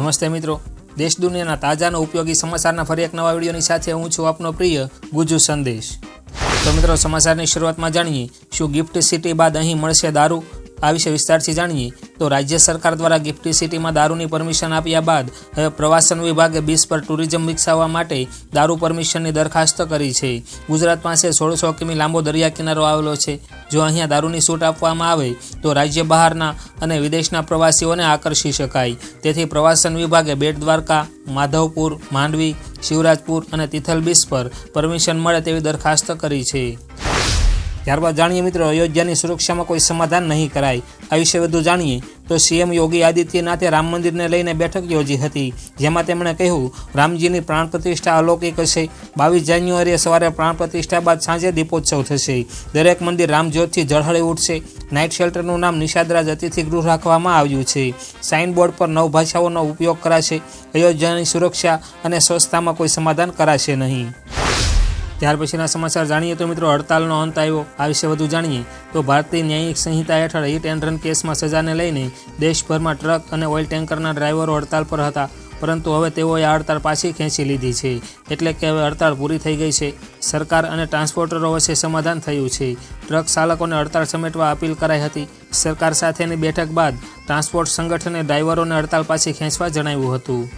નમસ્તે મિત્રો. દેશ દુનિયાના તાજા અને ઉપયોગી સમાચારના ફરી એક નવા વિડીયોની સાથે હું છું આપનો પ્રિય ગુજુ સંદેશ. તો મિત્રો, સમાચારની શરૂઆતમાં જાણીએ, શું ગિફ્ટ સિટી બાદ અહીં મળશે દારૂ? આ વિશે વિસ્તારથી જાણીએ, તો રાજ્ય સરકાર દ્વારા ગિફ્ટ સિટીમાં દારૂની પરમિશન આપ્યા બાદ, હવે પ્રવાસન વિભાગે બીચ પર ટુરિઝમ વિકસાવવા માટે દારૂ પરમિશનની દરખાસ્ત કરી છે. ગુજરાત પાસે સોળસો કિમી લાંબો દરિયા કિનારો આવેલો છે. જો અહીંયા દારૂની છૂટ આપવામાં આવે, તો રાજ્ય બહારના અને વિદેશના પ્રવાસીઓને આકર્ષી શકાય. તેથી પ્રવાસન વિભાગે બેટ દ્વારકા, માધવપુર, માંડવી, શિવરાજપુર અને તિથલ બીચ પર પરમિશન મળે તેવી દરખાસ્ત કરી છે. ત્યારબાદ જાણીએ મિત્રો, અયોધ્યાની સુરક્ષામાં કોઈ સમાધાન નહીં કરાય. આ વિશે વધુ જાણીએ તો સીએમ યોગી આદિત્યનાથે રામ મંદિરને લઈને બેઠક યોજી હતી, જેમાં તેમણે કહ્યું, રામજીની પ્રાણ પ્રતિષ્ઠા અલૌકિક હશે. બાવીસ જાન્યુઆરીએ સવારે પ્રાણ પ્રતિષ્ઠા બાદ સાંજે દીપોત્સવ થશે. દરેક મંદિર રામજ્યોતથી ઝળહળી ઉઠશે. નાઇટ શેલ્ટરનું નામ નિષાદરાજ અતિથિ ગૃહ રાખવામાં આવ્યું છે. સાઇન બોર્ડ પર નવ ભાષાઓનો ઉપયોગ કરાશે. અયોધ્યાની સુરક્ષા અને સ્વચ્છતામાં કોઈ સમાધાન કરાશે નહીં. ત્યાર પછીના સમાચાર જાણીએ તો મિત્રો હડતાલનો અંત આવ્યો. આ વિશે વધુ જાણીએ તો ભારતીય ન્યાયિક સંહિતા હેઠળ હિટ એન્ડ રન કેસમાં સજાને લઈને દેશભરમાં ટ્રક અને ઓઇલ ટેન્કરના ડ્રાઈવરો હડતાલ પર હતા. પરંતુ હવે તેઓએ આ હડતાળ પાછી ખેંચી લીધી છે. એટલે કે હવે હડતાળ પૂરી થઈ ગઈ છે. સરકાર અને ટ્રાન્સપોર્ટરો વચ્ચે સમાધાન થયું છે. ટ્રક ચાલકોને હડતાળ સમેટવા અપીલ કરાઈ હતી. સરકાર સાથેની બેઠક બાદ ટ્રાન્સપોર્ટ સંગઠને ડ્રાઈવરોને હડતાળ પાછી ખેંચવા જણાવ્યું હતું.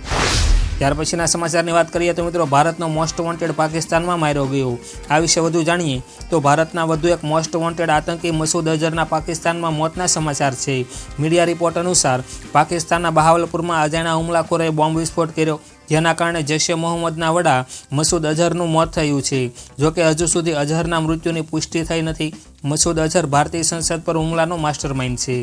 ત્યાર પછીના સમાચારની વાત કરીએ તો મિત્રો ભારતનો મોસ્ટ વોન્ટેડ પાકિસ્તાનમાં માર્યો ગયો. આ વિશે વધુ જાણીએ તો ભારતના વધુ એક મોસ્ટ વોન્ટેડ આતંકી મસૂદ અઝહરના પાકિસ્તાનમાં મોતના સમાચાર છે. મીડિયા રિપોર્ટ અનુસાર, પાકિસ્તાનના બહાવલપુરમાં અજાણ્યા હુમલાખોરે બોમ્બ વિસ્ફોટ કર્યો, જેના કારણે જૈશે મોહમ્મદના વડા મસૂદ અઝહરનું મોત થયું છે. જોકે હજુ સુધી અઝહરના મૃત્યુની પુષ્ટિ થઈ નથી. મસૂદ અઝહર ભારતીય સંસદ પર હુમલાનો માસ્ટરમાઇન્ડ છે.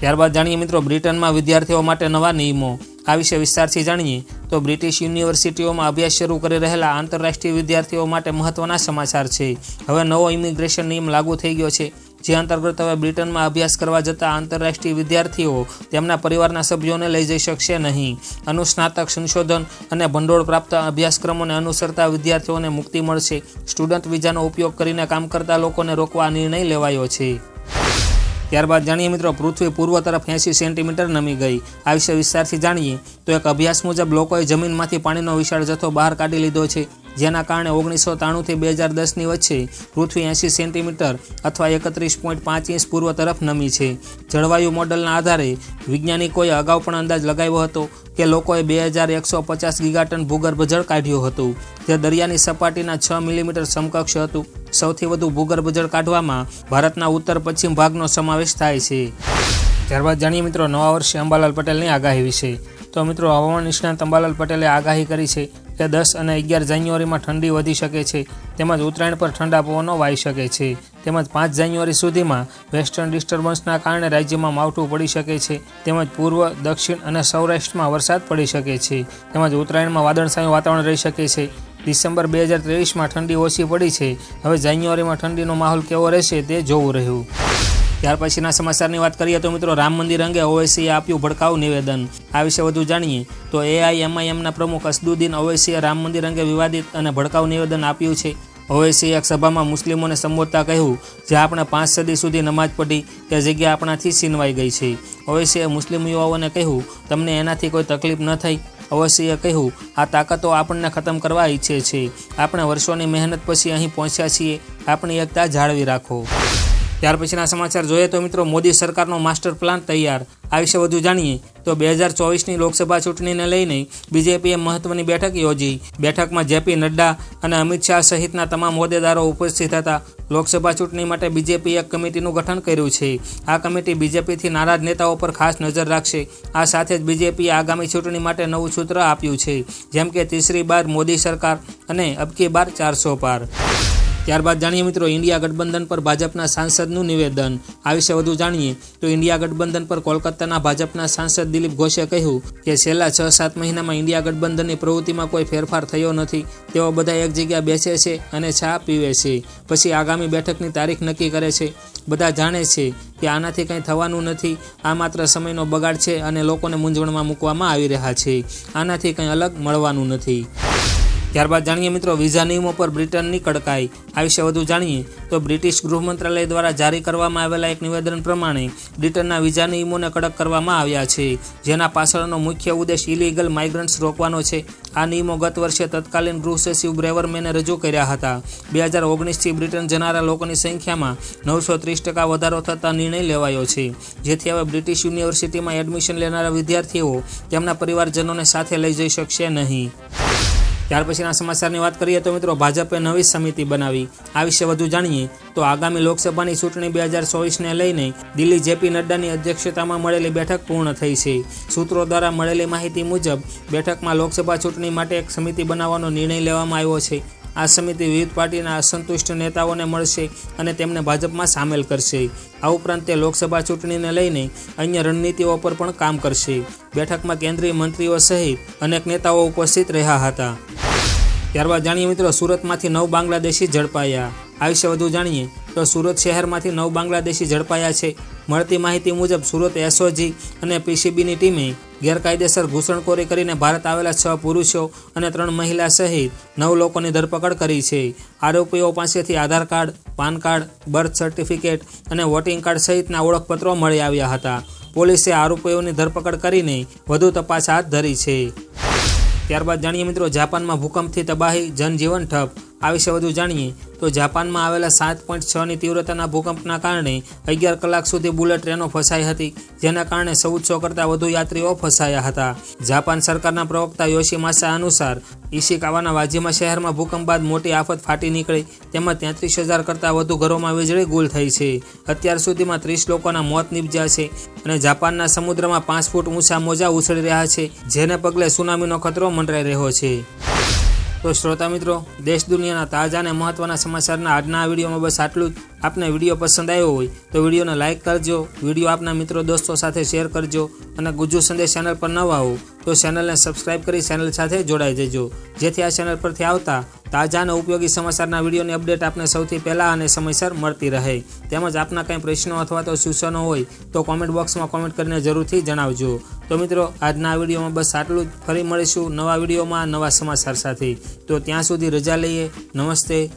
ત્યારબાદ જાણીએ મિત્રો બ્રિટનમાં વિદ્યાર્થીઓ માટે નવા નિયમો. આ વિશે વિસ્તારથી જાણીએ તો બ્રિટિશ યુનિવર્સિટીઓમાં અભ્યાસ શરૂ કરી રહેલા આંતરરાષ્ટ્રીય વિદ્યાર્થીઓ માટે મહત્વના સમાચાર છે. હવે નવો ઇમિગ્રેશન નિયમ લાગુ થઈ ગયો છે. જે અંતર્ગત હવે બ્રિટનમાં અભ્યાસ કરવા જતા આંતરરાષ્ટ્રીય વિદ્યાર્થીઓ તેમના પરિવારના સભ્યોને લઈ જઈ શકશે નહીં. અનુસ્નાતક સંશોધન અને ભંડોળ પ્રાપ્ત અભ્યાસક્રમોને અનુસરતા વિદ્યાર્થીઓને મુક્તિ મળશે. સ્ટુડન્ટ વિઝાનો ઉપયોગ કરીને કામ કરતા લોકોને રોકવા નિર્ણય લેવાયો છે. ત્યારબાદ જાણીએ મિત્રો, પૃથ્વી પૂર્વ તરફ એંસી સેન્ટીમીટર નમી ગઈ. આ વિશે વિસ્તારથી જાણીએ તો એક અભ્યાસ મુજબ લોકોએ જમીનમાંથી પાણીનો વિશાળ જથ્થો બહાર કાઢી લીધો છે. જેના કારણે ઓગણીસો ત્રાણુંથી બે હજાર દસની વચ્ચે પૃથ્વી એંસી સેન્ટીમીટર અથવા એકત્રીસ પોઈન્ટ પાંચ ઇંચ પૂર્વ તરફ નમી છે. જળવાયુ મોડલના આધારે વૈજ્ઞાનિકોએ અગાઉ પણ અંદાજ લગાવ્યો હતો કે લોકોએ બે હજાર એકસો પચાસ ગીગાટન ભૂગર્ભ જળ કાઢ્યું હતું. જે દરિયાની સપાટીના છ મિલીમીટર સમકક્ષ હતું. સૌથી વધુ ભૂગર્ભ જળ કાઢવામાં ભારતના ઉત્તર પશ્ચિમ ભાગનો સમાવેશ થાય છે. ત્યારબાદ જાણીએ મિત્રો, નવા વર્ષે અંબાલાલ પટેલની આગાહી વિશે. તો મિત્રો, હવામાન નિષ્ણાંત અંબાલાલ પટેલે આગાહી કરી છે. કે દસ અને અગિયાર જાન્યુઆરીમાં ઠંડી વધી શકે છે, તેમજ ઉત્તરાયણ પર ઠંડા પવનો વાઈ શકે છે. તેમજ પાંચ જાન્યુઆરી સુધીમાં વેસ્ટર્ન ડિસ્ટર્બન્સના કારણે રાજ્યમાં માવઠું પડી શકે છે, તેમજ પૂર્વ, દક્ષિણ અને સૌરાષ્ટ્રમાં વરસાદ પડી શકે છે, તેમજ ઉત્તરાયણમાં વાદળછાયું વાતાવરણ રહી શકે છે. ડિસેમ્બર બે હજાર ત્રેવીસમાં ઠંડી ઓછી પડી છે, હવે જાન્યુઆરીમાં ઠંડીનો માહોલ કેવો રહેશે તે જોવું રહ્યું. ત્યાર પછીના સમાચારની વાત કરીએ તો મિત્રો રામ મંદિર અંગે ઓવૈસીએ આપ્યું ભડકાઉ નિવેદન. આ વિશે વધુ જાણીએ તો એઆઈએમઆઈએમના પ્રમુખ અસદુદ્દીન ઓવૈસીએ રામ મંદિર અંગે વિવાદિત અને ભડકાઉ નિવેદન આપ્યું છે. ઓવૈસીએ એક સભામાં મુસ્લિમોને સંબોધતા કહ્યું, જે આપણે પાંચ સદી સુધી નમાજ પઢી તે જગ્યા આપણાથી છીનવાઈ ગઈ છે. ઓવૈસીએ મુસ્લિમ યુવાઓને કહ્યું, તમને એનાથી કોઈ તકલીફ ન થઈ. અવશ્ય કહ્યું, આ તાકાતો આપણને ખતમ કરવા ઈચ્છે છે. આપણે વર્ષોની મહેનત પછી અહીં પહોંચ્યા છીએ. આપણી એકતા જાળવી રાખો. ત્યાર પછીના સમાચાર જોઈએ તો મિત્રો, મોદી સરકારનો માસ્ટર પ્લાન તૈયાર. આ વિશે વધુ જાણીએ તો બે હજાર ચોવીસની લોકસભા ચૂંટણીને લઈને બીજેપીએ મહત્વની બેઠક યોજી. બેઠકમાં જેપી નડ્ડા અને અમિત શાહ સહિતના તમામ હોદ્દેદારો ઉપસ્થિત હતા. લોકસભા ચૂંટણી માટે બીજેપી એક કમિટીનું ગઠન કર્યું છે. આ કમિટી બીજેપીથી નારાજ નેતાઓ પર ખાસ નજર રાખશે. આ સાથે જ બીજેપીએ આગામી ચૂંટણી માટે નવું સૂત્ર આપ્યું છે. જેમ કે, તીસરી બાર મોદી સરકાર અને અબકી બાર ચારસો પાર. ત્યારબાદ જાણીએ મિત્રો, ઇન્ડિયા ગઠબંધન પર ભાજપના સાંસદનું નિવેદન. આ વિશે વધુ જાણીએ તો ઇન્ડિયા ગઠબંધન પર કોલકાતાના ભાજપના સાંસદ દિલીપ ઘોષે કહ્યું કે છેલ્લા છ સાત મહિનામાં ઇન્ડિયા ગઠબંધનની પ્રવૃત્તિમાં કોઈ ફેરફાર થયો નથી. તેઓ બધા એક જગ્યા બેસે છે અને ચા પીવે છે. પછી આગામી બેઠકની તારીખ નક્કી કરે છે. બધા જાણે છે કે આનાથી કંઈ થવાનું નથી. આ માત્ર સમયનો બગાડ છે અને લોકોને મૂંઝવણમાં મૂકવામાં આવી રહ્યા છે. આનાથી કંઈ અલગ મળવાનું નથી. ત્યારબાદ જાણીએ મિત્રો વિઝા નિયમો પર બ્રિટનની કડકાઈ. આ વિશે વધુ જાણીએ તો બ્રિટિશ ગૃહ મંત્રાલય દ્વારા જારી કરવામાં આવેલા એક નિવેદન પ્રમાણે બ્રિટનના વિઝા નિયમોને કડક કરવામાં આવ્યા છે. જેના પાછળનો મુખ્ય ઉદ્દેશ ઇલીગલ માઇગ્રન્ટ્સ રોકવાનો છે. આ નિયમો ગત વર્ષે તત્કાલીન ગૃહ સચિવ બ્રેવરમેને રજૂ કર્યા હતા. બે હજાર ઓગણીસથી બ્રિટન જનારા લોકોની સંખ્યામાં નવસો ત્રીસ ટકા વધારો થતા નિર્ણય લેવાયો છે. જેથી હવે બ્રિટિશ યુનિવર્સિટીમાં એડમિશન લેનારા વિદ્યાર્થીઓ તેમના પરિવારજનોને સાથે લઈ જઈ શકશે નહીં. ત્યાર પછીના સમાચારની વાત કરીએ તો મિત્રો, ભાજપે નવી સમિતિ બનાવી. આ વિશે વધુ જાણીએ તો આગામી લોકસભાની ચૂંટણી બે હજાર ચોવીસને લઈને દિલ્હી જેપી નડ્ડાની અધ્યક્ષતામાં મળેલી બેઠક પૂર્ણ થઈ છે. સૂત્રો દ્વારા મળેલી માહિતી મુજબ બેઠકમાં લોકસભા ચૂંટણી માટે એક સમિતિ બનાવવાનો નિર્ણય લેવામાં આવ્યો છે. આ સમિતિ વિવિધ પાર્ટીના અસંતુષ્ટ નેતાઓને મળશે અને તેમને ભાજપમાં સામેલ કરશે. આ ઉપરાંત તે લોકસભા ચૂંટણીને લઈને અન્ય રણનીતિઓ પર પણ કામ કરશે. બેઠકમાં કેન્દ્રીય મંત્રીઓ સહિત અનેક નેતાઓ ઉપસ્થિત રહ્યા હતા. ત્યારબાદ જાણીએ મિત્રો, સુરતમાંથી નવ બાંગ્લાદેશી ઝડપાયા. આ વિશે વધુ જાણીએ તો સુરત શહેરમાંથી નવ બાંગ્લાદેશી ઝડપાયા છે. મળતી માહિતી મુજબ સુરત એસઓજી અને પીસીબીની ટીમે ગેરકાયદેસર ઘૂસણખોરી કરીને ભારત આવેલા છ પુરુષો અને ત્રણ મહિલા સહિત નવ લોકોની ધરપકડ કરી છે. આરોપીઓ પાસેથી Aadhaar card, PAN card, birth certificate અને વોટિંગ કાર્ડ સહિતના ઓળખપત્રો મળી આવ્યા હતા. પોલીસે આરોપીઓની ધરપકડ કરીને વધુ તપાસ હાથ ધરી છે. ત્યારબાદ જાણીએ મિત્રો, જાપાનમાં ભૂકંપથી તબાહી જનજીવન ઠપ આ વિશે વધુ જાણીએ તો જાપાનમાં આવેલા સાત પોઈન્ટ છની તીવ્રતાના ભૂકંપના કારણે અગિયાર કલાક સુધી બુલેટ ટ્રેનો ફસાઈ હતી, જેના કારણે ચૌદસો કરતાં વધુ યાત્રીઓ ફસાયા હતા. જાપાન સરકારના પ્રવક્તા યોશીમાસા અનુસાર ઈશિકાવાના વાજીમા શહેરમાં ભૂકંપ બાદ મોટી આફત ફાટી નીકળી, તેમાં તેત્રીસ હજાર કરતાં વધુ ઘરોમાં વીજળી ગુલ થઈ છે. અત્યાર સુધીમાં ત્રીસ લોકોના મોત નીપજ્યા છે અને જાપાનના સમુદ્રમાં પાંચ ફૂટ ઊંચા મોજા ઉછળી રહ્યા છે, જેને પગલે સુનામીનો ખતરો મંડરાઈ રહ્યો છે. તો શ્રોતા મિત્રો, દેશ દુનિયાના તાજા અને મહત્ત્વના સમાચારના આજના આ વિડીયોમાં બસ આટલું જ. આપને વીડિયો પસંદ આવ્યો હોય તો વિડીયોને લાઇક કરજો, વીડિયો આપના મિત્રો દોસ્તો સાથે શેર કરજો અને ગુજ્જુ સંદેશ ચેનલ પર નવા હો તો ચેનલને સબસ્ક્રાઇબ કરી ચેનલ સાથે જોડાઈ જજો. જેથી આ ચેનલ પરથી આવતા તાજા અને ઉપયોગી સમાચારના વિડીયોની અપડેટ આપને સૌથી પહેલાં અને સમયસર મળતી રહે. તેમજ આપના કંઈ પ્રશ્નો અથવા તો સૂચનો હોય તો કોમેન્ટ બોક્સમાં કોમેન્ટ કરીને જરૂરથી જણાવજો. તો મિત્રો, આજના વિડીયોમાં બસ આટલું જ. ફરી મળીશું નવા વિડીયોમાં નવા સમાચાર સાથે. તો ત્યાં સુધી રજા લઈએ. નમસ્તે.